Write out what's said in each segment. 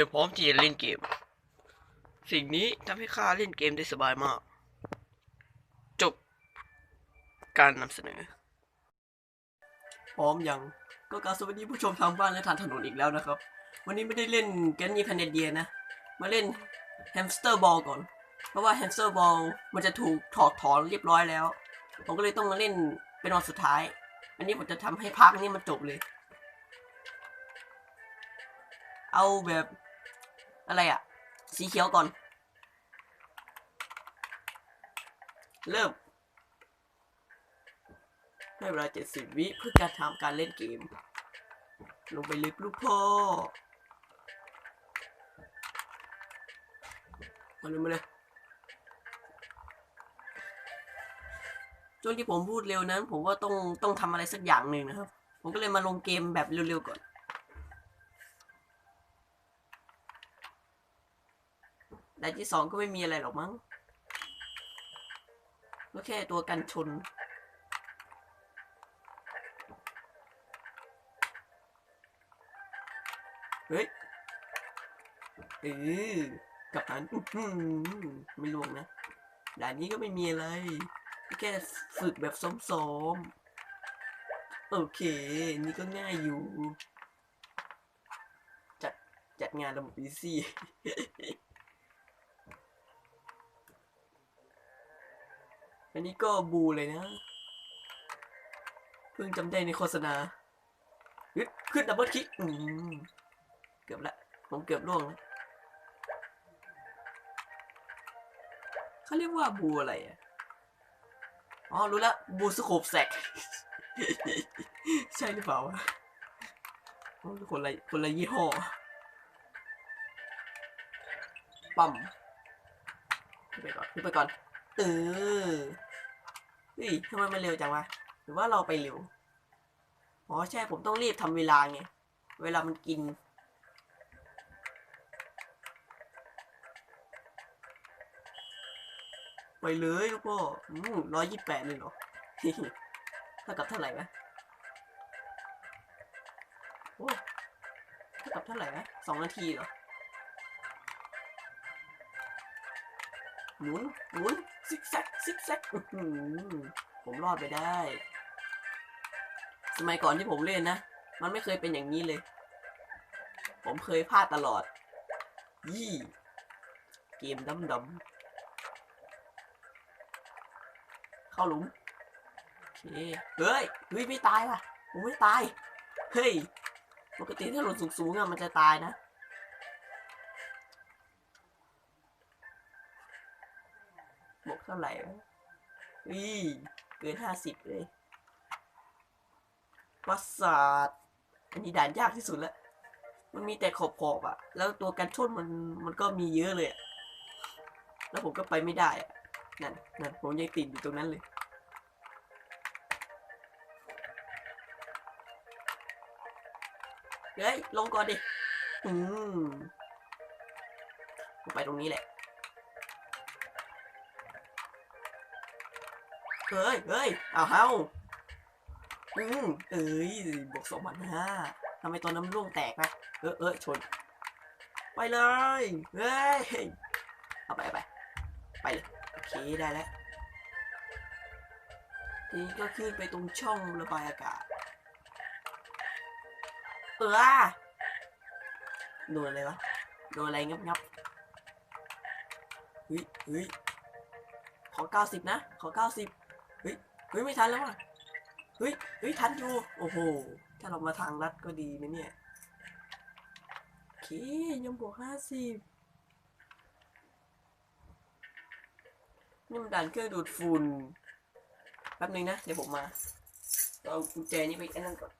ดี๋ยวพร้อมที่จะเล่นเกม สิ่งนี้ทำให้ข้าเล่นเกมได้สบายมาก จบการนำเสนอ พร้อมยังก็กรารสวัสดีผู้ชมทางบ้านและทางถนนอีกแล้วนะครับ วันนี้ไม่ได้เล่นแกนนี่คาเนเดียนะ มาเล่นแฮมสเตอร์บอลก่อน เพราะว่าแฮมสเตอร์บอลมันจะถูกถอดถอนเรียบร้อยแล้ว ผมก็เลยต้องมาเล่นเป็นวันสุดท้าย อันนี้ผมจะทำให้พักนี้มันจบเลย เอาแบบ อะไรอะสีเขียวก่อน เริ่มให้เวลาเจ็ดสิบวิเพื่อการทำการเล่นเกม ลงไปลึกลูกพ่อ มาเลยมาเลยช่วงที่ผมพูดเร็วนั้น ผมว่าต้องต้องทำอะไรสักอย่างหนึ่งนะครับ ผมก็เลยมาลงเกมแบบเร็วๆก่อน ด่านที่สองก็ไม่มีอะไรหรอกมั้งก็แค่ตัวกันชน เฮ้ยเออกับหันอื้อหือไม่ลวงนะ ด่านนี้ก็ไม่มีอะไร แค่ฝึกแบบซ้อมๆ โอเค นี่ก็ง่ายอยู่ จัดจัดงานระบบอีซี่ อันนี้ก็บูเลยนะ เพิ่งจำได้ในโฆษณาขึ้นดับเบิลคิกเกือบละ ผมเกือบล่วงแล้วเขาเรียกว่าบูอะไรอะ อ๋อ รู้แล้ว บูสโคปแซกใช่หรือเปล่าคนละคนละยี่ห้อ ปั๊มไปก่อนขึ้นไปก่อน เออ เฮ้ยทำไมมันเร็วจังวะ หรือว่าเราไปเร็ว อ๋อใช่ผมต้องรีบทำเวลาไง เวลามันกิน ไปเลยลูกพ่อร้อยยี่แปดเลยเหรอเท่ากับเท่าไหร่วะโอ้เท่ากับเท่าไหร่วะสองนาทีเหรอ หมุนหมุนซิกแซกซิกแซกผมรอดไปได้ สมัยก่อนที่ผมเล่นนะ มันไม่เคยเป็นอย่างนี้เลย ผมเคยพลาดตลอด ยี่ เกมดำดำเข้าหลุมโอเคเฮ้ยเฮ้ยไม่ตายว่ะผมไม่ตาย เฮ้ย ปกติถ้าหล่นสูงๆอะมันจะตายนะ ท่าไหร่วะอีเกินห้าสิบเลยปราสาทอันนี้ด่านยากที่สุดแล้ว มันมีแต่ขอบขอบอะแล้วตัวกันชนมันมันก็มีเยอะเลยอะแล้วผมก็ไปไม่ได้อะนั่นนั่นผมยังติดอยู่ตรงนั้นเลยเฮ้ยลงก่อนดิ อืมผมไปตรงนี้แหละ เฮ้ยเฮ้ยเอาเฮาอืมเอ้ยบวกสองพันห้าทำไมตัวน้ำร่วงแตกนะเออเออชน ไปเลยเฮ้ยเอาไปเอาไปไปเลยโอเคได้แล้วทีนี้ก็ขึ้นไปตรงช่องระบายอากาศ เออโดนอะไรวะโดนอะไรงับงับเฮ้ยเฮ้ยขอเก้าสิบนะ ขอเก้าสิบ เฮ้ยไม่ทันแล้วว่ะเฮ้ยเฮ้ยทันอยู่โอ้โห ถ้าเรามาทางลัดก็ดีนะเนี่ยโอเคยังบวกห้าสิบนี่มันด่านเครื่องดูดฝุ่นแป๊บนึงนะ เดี๋ยวผมมา เอากุญแจนี้ไปไอ้นั่นก่อน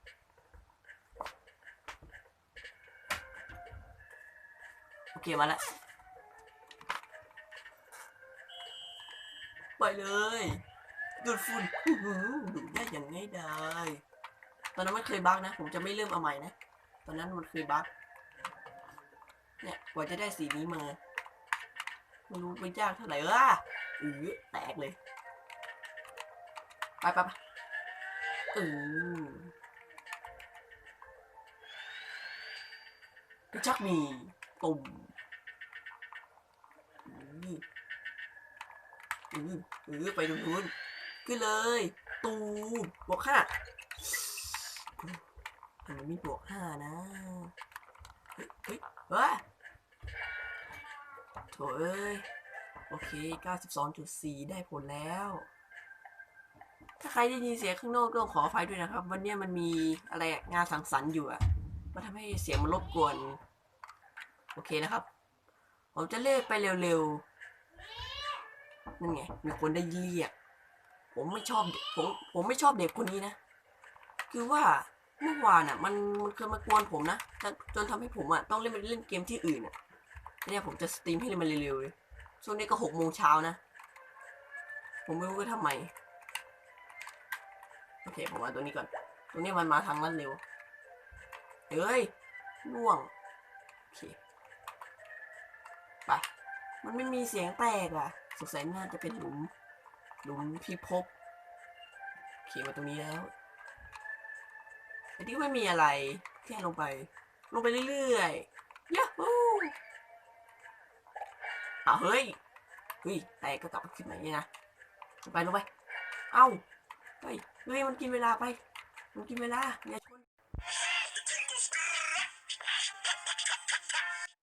โอเค มาล้วไปเลย ดูดฝุ่นอื้อหือดูดได้อย่างง่ายดายตอนนั้นมันเคยบั๊กนะ ผมจะไม่เริ่มเอาใหม่นะ ตอนนั้นมันเคยบั๊กเนี่ย กว่าจะได้สีนี้มาไม่รู้มันยากเท่าไหร่เอออือแตกเลย ไปไปไปอือกระชักมีตุ่มอืออืออือไปตรงนู้น ขึ้นเลย ตูบวกห้าอันนี้มีบวกห้านะ เฮ้ยเฮ้ยเฮ้ยโถเอ้ย โอเค 92.4 ได้ผลแล้ว ถ้าใครได้ยินเสียงข้างนอกก็ขออภัยด้วยนะครับ วันนี้มันมีอะไรงานสังสรรค์อยู่อะมันทำให้เสียงมันรบกวน โอเคนะครับ ผมจะเล่นไปเร็วๆ นั่นไง มีคนได้เรียก ผมไม่ชอบเด็กผมผมไม่ชอบเด็กคนนี้นะ คือว่าเมื่อวานอะ มันมันเคยมากวนผมนะจนจนทำให้ผมอะต้องเล่นเล่นเกมที่อื่นอะเนี่ยผมจะสตรีมให้มันเร็วๆเลยช่วงนี้ก็หกโมงเช้านะ ผมไม่รู้ว่าทำไม โอเค ผมเอาตัวนี้ก่อน ตัวนี้มันมาทางลัดเร็วเฮ้ยน่วง โอเค ไป มันไม่มีเสียงแตกอะ สงสัยน่าจะเป็นหลุม หลุมพิภพโอเคมาตรงนี้แล้วอันนี้ไม่มีอะไรแค่ลงไป ลงไปเรื่อยๆยาฮูอ้าวเฮ้ยเฮ้ยแตกก็กลับมาขึ้นมาอย่างนี้นะลงไปลงไป เอ้าเฮ้ยเฮ้ยมันกินเวลาไป มันกินเวลาอย่าชน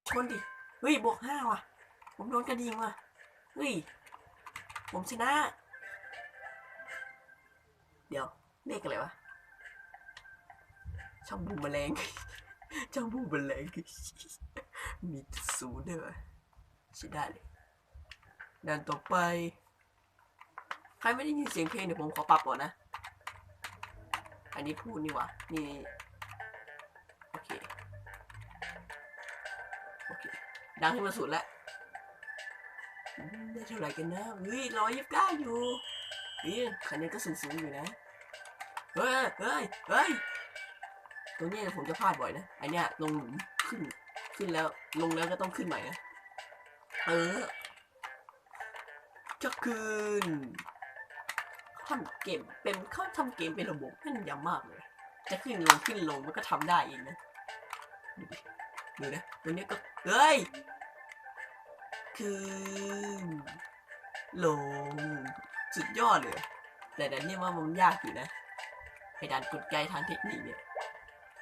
ชนดิเฮ้ยบวกห้าว่ะ ผมโดนกระดิ่งว่ะเฮ้ยผมชนะ เดี๋ยวเลขอะไรวะ ช่องบูมแมลง ช่องบูมแมลง มีศูนย์ด้วยวะใช้ได้เลยด่านต่อไป ใครไม่ได้ยินเสียงเพลงเดี๋ยวผมขอปรับก่อนนะ อันนี้พูดนี่วะนี่ โอเค โอเค ดังให้มันสุดแล้วได้เท่าไหร่กันนะเฮ้ยร้อยยี่สิบเก้าอยู่ เฮ้ยคะแนนก็สูงๆอยู่นะ เฮ้ย เฮ้ย เฮ้ย ตัวนี้ผมจะพลาดบ่อยนะ ไอเนี้ยลงหลุมขึ้น ขึ้นแล้ว ลงแล้วก็ต้องขึ้นใหม่นะ เออจะคืนทำเกมเป็นเขาทำเกมเป็นระบบแม่นยำมากเลย จะขึ้นลงขึ้นลงมันก็ทำได้เองนะ ดูดิดูนะตัวนี้ก็เฮ้ย คืนลง สุดยอดเลย แต่ดันเนี่ยว่ามันยากอยู่นะไอ้ดันกดไกลทางเทคนิคเนี่ย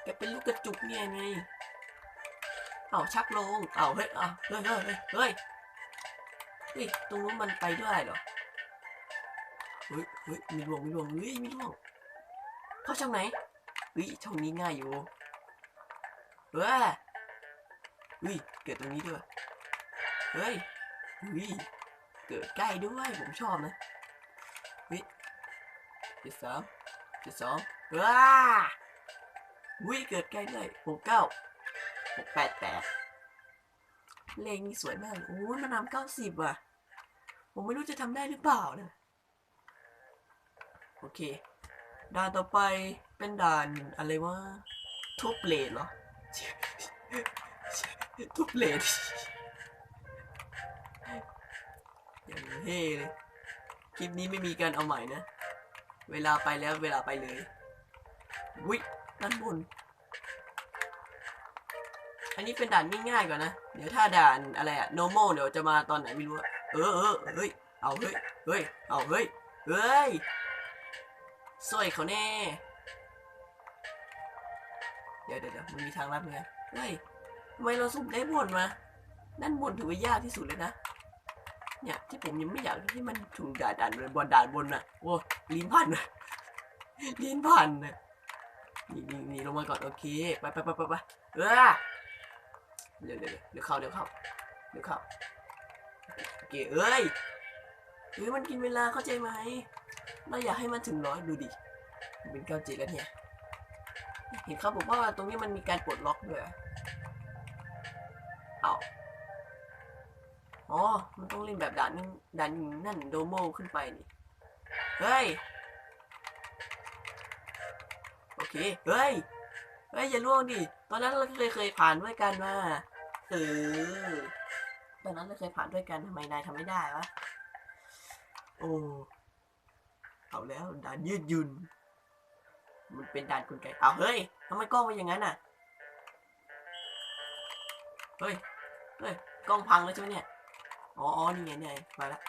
แกเป็นลูกกระจุกเนี่ยไงเอาชักลงเอาเฮ้ยเอาเฮ้ยเฮ้ยเฮ้ยเฮ้ยเฮ้ยตรงนู้นมันไปด้วยเหรอเฮ้ยเฮ้ยมีดวงมีดวงเฮ้ยมีดวงเข้าช่องไหนเฮ้ยช่องนี้ง่ายอยู่เฮ้ยเฮ้ยเกิดตรงนี้ด้วยเฮ้ยเฮ้ยเกิดใกล้ด้วยผมชอบนะ เฮ้ยเจ็ดสามเจ็ดสองว้าวิเกิดใกล้ด้วยหกเก้าหกแปดแปดเลขนี่สวยมากเลยโอ้ยมันนำเก้าสิบว่ะ ผมไม่รู้จะทำได้หรือเปล่านะโอเค ด่านต่อไปเป็นด่านอะไรวะทุบเลดเหรอทุบเลดอย่างเท่เลย คลิปนี้ไม่มีการเอาใหม่นะ เวลาไปแล้วเวลาไปเลยวิด้านบน อันนี้เป็นด่านง่ายๆก่อนนะ เดี๋ยวถ้าด่านอะไรอะ normal เดี๋ยวจะมาตอนไหนไม่รู้เออเออเฮ้ย เอาเฮ้ย เฮ้ย เอาเฮ้ย เฮ้ยสวยเขาแน่ เดี๋ยวเดี๋ยวมันมีทางลัดไหมเฮ้ยทำไมเราสุ่มได้บนมาด้านบนถือว่ายากที่สุดเลยนะ เนี่ยที่ผมยังไม่อยากที่มันถูกด่าด่านบนบนด่านบนน่ะโอ้ลิ้นพันน่ะลิ้นพันน่ะนี่นี่นี่ลงมาก่อนโอเคไปไปไปไปไปเออเดี๋ยวเดี๋ยวเดี๋ยวเข้าเดี๋ยวเข้าเดี๋ยวเข้าโอเคเอ้ยเฮ้ยมันกินเวลาเข้าใจไหมเราอยากให้มันถึงร้อยดูดิเป็นเก้าเจ็ดแล้วเนี่ยเห็นเขาบอกว่าตรงนี้มันมีการปลดล็อกด้วย อ๋อ มันต้องเล่นแบบด่านนึงด่านนั่นโดโมขึ้นไปนี่ เฮ้ย โอเค เฮ้ย เฮ้ยอย่าล่วงดิ ตอนนั้นเราเคยเคยผ่านด้วยกันมาเออตอนนั้นเราเคยผ่านด้วยกันทำไมนายทำไม่ได้วะ โอ้ เอาแล้วด่านยืดยุน มันเป็นด่านกลไกเอาเฮ้ยทำไมกล้องเป็นอย่างนั้นอะ เฮ้ย เฮ้ย กล้องพังแล้วใช่ไหมเนี่ย อ๋ออนี่ไงนี่ไงมาละ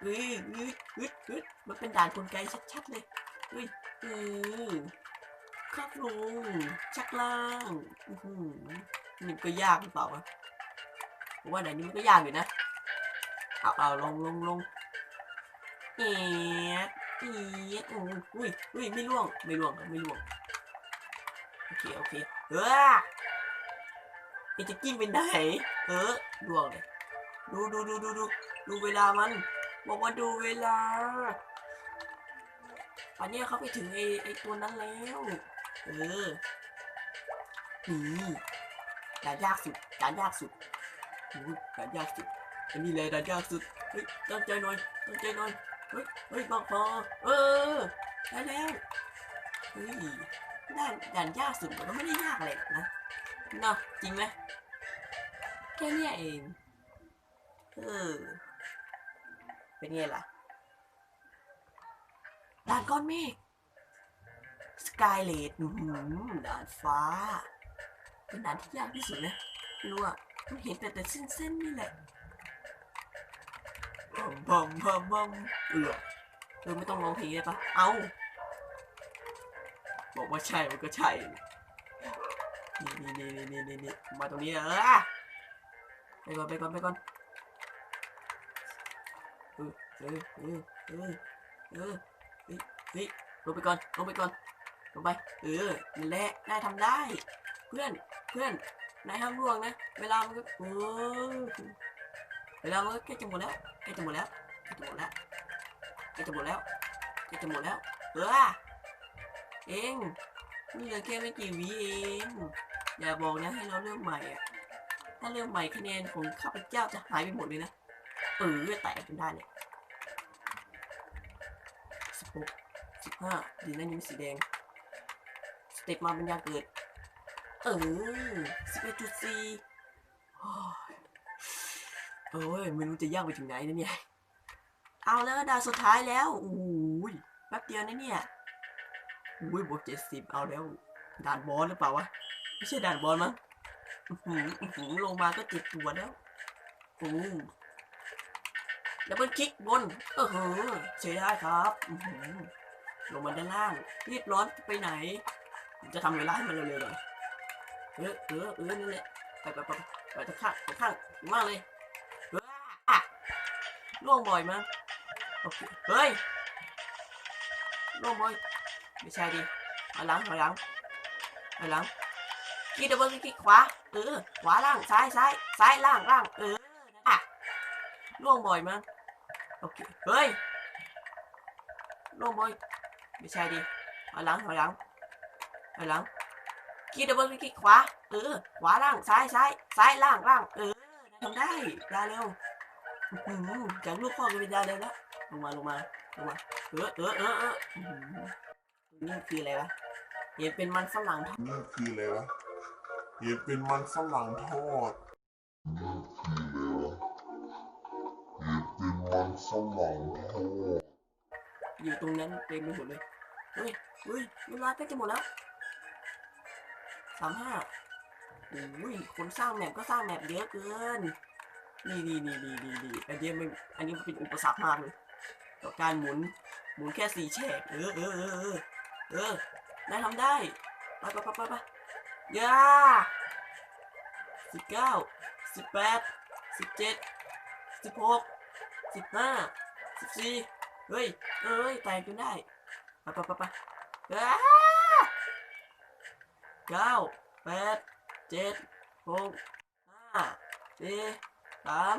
เฮ้ยเฮ้ยเฮ้ยเฮ้ยมันเป็นด่านกลไกชัดๆเลยเฮ้ยเออครับลุงชักล่างอือหือนี่ก็ยากหรือเปล่าวะผมว่าไหนนี้มันก็ยากอยู่นะ เอาเอาลงลงลงเอียดเอียดอุ้ยอุ้ยอุ้ยไม่ล่วงไม่ล่วงไม่ล่วงโอเคโอเคเออไอจะกินไปไหนเออล่วงเลย ดูดูดูดูดูดูเวลามัน บอกว่าดูเวลาอันนี้เขาไปถึงไอไอตัวนั้นแล้วเออนี่ด่านยากสุดด่านยากสุดด่านยากสุดอันนี้เลยด่านยากสุดเฮ้ยตั้งใจหน่อยตั้งใจหน่อยเฮ้ยเฮ้ยบอกพอเออได้แล้วเฮ้ยด่านด่านยากสุดมันก็ไม่ได้ยากเลยนะเนาะจริงไหมแค่นี้เอง เป็นไงล่ะด่านก้อนเมฆสกายเลดด่านฟ้า เป็นด่านที่ยากที่สุดนะรู้อะมันเห็นแต่แต่เส้นๆนี่แหละบัมบัมบัมบัมเออเออไม่ต้องร้องเพลงได้ปะเอา บอกว่าใช่มันก็ใช่ นี่นี่นี่นี่นี่นี่มาตรงนี้เออไปก่อนไปก่อนไปก่อน เออเออเออเออเออเฮ้ยเฮ้ยลงไปก่อนลงไปก่อนลงไป เออนั่นแหละนายทำได้ เพื่อนเพื่อนนายห้ามร่วงนะ เวลามันก็เออเวลามันก็ใกล้จะหมดแล้วใกล้จะหมดแล้วใกล้จะหมดแล้วใกล้จะหมดแล้วใกล้จะหมดแล้ว เออเองนี่เหลือแค่ไม่กี่วิเองอย่าบอกนะให้เราเริ่มใหม่อะถ้าเริ่มใหม่คะแนนของข้าพเจ้าจะหายไปหมดเลยนะ เออแตกกันได้เลยสิบหกสิบห้าดีนั่นยังสีแดง สเต็ปมาบรรยาเกิด เออสิบเอ็ดจุดสี่เอ้ยไม่รู้จะยากไปถึงไหนนะเนี่ย เอาแล้วดาวสุดท้ายแล้วอุ้ยแป๊บเดียวนะเนี่ยอุ้ยบวกเจ็ดสิบเอาแล้วด่านบอสหรือเปล่าวะ ไม่ใช่ด่านบอสมั้งหืออื้อหือลงมาก็เจ็บตัวแล้วโอ้ ดับเบิลคลิกบนเออเหอใช้ได้ครับลงมาด้านล่างรีบร้อนไปไหน จะทำเวลาให้มันเร็วๆหน่อยเออเออเออนั่นแหละไปไปไปไปตะข้างตะข้างมากเลยเอออะล่วงบ่อยมั้งโอเคเฮ้ยล่วงบ่อยไม่ใช่ดิถอยหลังถอยหลังถอยหลังคลิกดับเบิลคลิกขวาเออขวาล่างซ้ายซ้ายซ้ายล่างล่างเอออะล่วงบ่อยมั้ง เคเฮ้ยล่วงบอยไม่ใช่ดิถอยหลังถอยหลังถอยหลังคลิกดับเบิลคลิกขวาเออขวาล่างซ้ายซ้ายซ้ายล่างล่างเออทำได้ดาเร็วอื้อหือจากลูกพ่อเป็นดาเร็วแล้วลงมาลงมาลงมาเออเออเออเอออื้อหือนี่คืออะไรวะเห็นเป็นมันฝรั่งทอดนี่คืออะไรวะเห็นเป็นมันฝรั่งทอด เป็นมันฝรั่งทออยู่ตรงนั้นเต็มไปหมดเลย เฮ้ยเฮ้ยเวลาใกล้จะหมดแล้วสามห้าโอ้ยคนสร้างแมปก็สร้างแมปเยอะเกิน นี่นี่นี่นี่นี่นี่อันนี้ไม่อันนี้เป็นอุปสรรคมากเลยต่อการหมุน หมุนแค่สี่แฉกเออเออเออเออเออนายทำได้ ไปไปไปไปไปยาสิบเก้าสิบแปดสิบเจ็ดสิบหก สิบห้าสิบสี่เฮ้ย เอ้ย แตกจนได้ปไปไปไปอ้าเก้าแปดเจ็ดหกห้าสี่สาม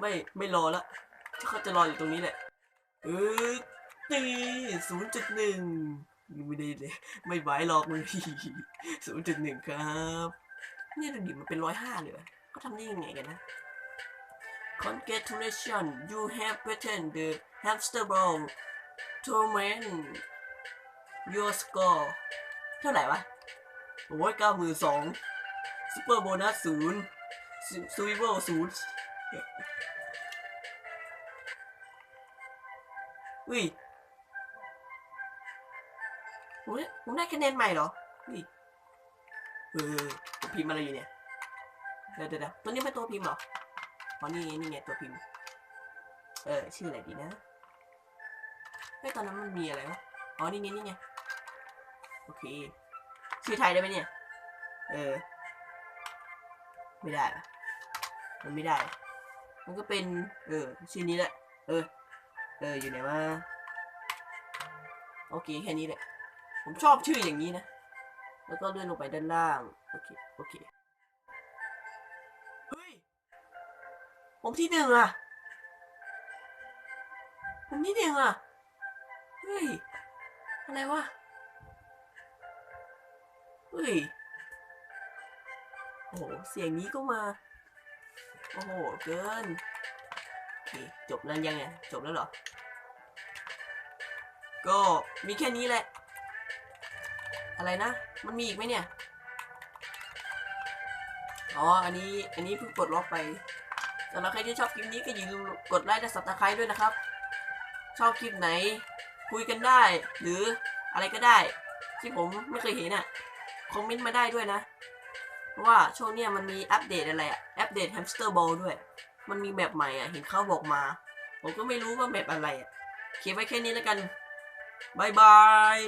ไม่ไม่รอละเขาจะรออยู่ตรงนี้แหละเออตีศูนย์จุดหนึ่งไม่ได้เลยไม่ไหวหรอกมึงศูนย์จุดหนึ่งครับ นี่ยดูดิมันเป็นร้อยห้าเลยเขาทำได้ยังไงกันนะ Congratulations you have beaten the hamster ball tournament your score เท่าไหร่วะโอ้ยเก้าหมื่นสองซูเปอร์โบนัสศูนย์ซูวิเวลศูนย์อุ้ยผมได้ผมได้คะแนนใหม่เหรออุ้ยเออพิมพ์อะไรอยู่เนี่ย เดี๋ยวเดี๋ยวเดี๋ยวตัวนี้เป็นตัวพิมพ์เหรอ อ๋อนี่นี่ไงตัวพิมพ์ เออ ชื่ออะไรดีนะเฮ้ตอนนั้นมันมีอะไรวะ อ๋อ นี่ไงนี่ไง โอเค ชื่อไทยได้ไหมเนี่ย เออ ไม่ได้ปะมันไม่ได้ มันก็เป็น เออ ชื่อนี้แหละ เออ เออ อยู่ไหนวะ โอเค แค่นี้แหละ ผมชอบชื่ออย่างนี้นะ แล้วก็เลื่อนลงไปด้านล่าง โอเค โอเค ผมที่หนึ่งอะ ผมที่หนึ่งอะ เฮ้ย อะไรวะ เฮ้ย โอ้โห เสียงนี้ก็มา โอ้โห เกิน จบแล้วยังไง จบแล้วเหรอ ก็มีแค่นี้แหละ อะไรนะ มันมีอีกไหมเนี่ย อ๋อ อันนี้ อันนี้เพิ่งกดล็อกไป สำหรับใครที่ชอบคลิปนี้ก็อย่าลืมกดไลค์และสับตะไคร้ด้วยนะครับ ชอบคลิปไหน คุยกันได้ หรืออะไรก็ได้ ที่ผมไม่เคยเห็นอะคอมเมนต์มาได้ด้วยนะเพราะว่าช่วงเนี้ยมันมีอัปเดตอะไรอะอัปเดตแฮมสเตอร์บอลด้วย มันมีแมปใหม่อะเห็นเขาบอกมา ผมก็ไม่รู้ว่าแมปอะไรอะเขียนไว้แค่นี้แล้วกันบายบาย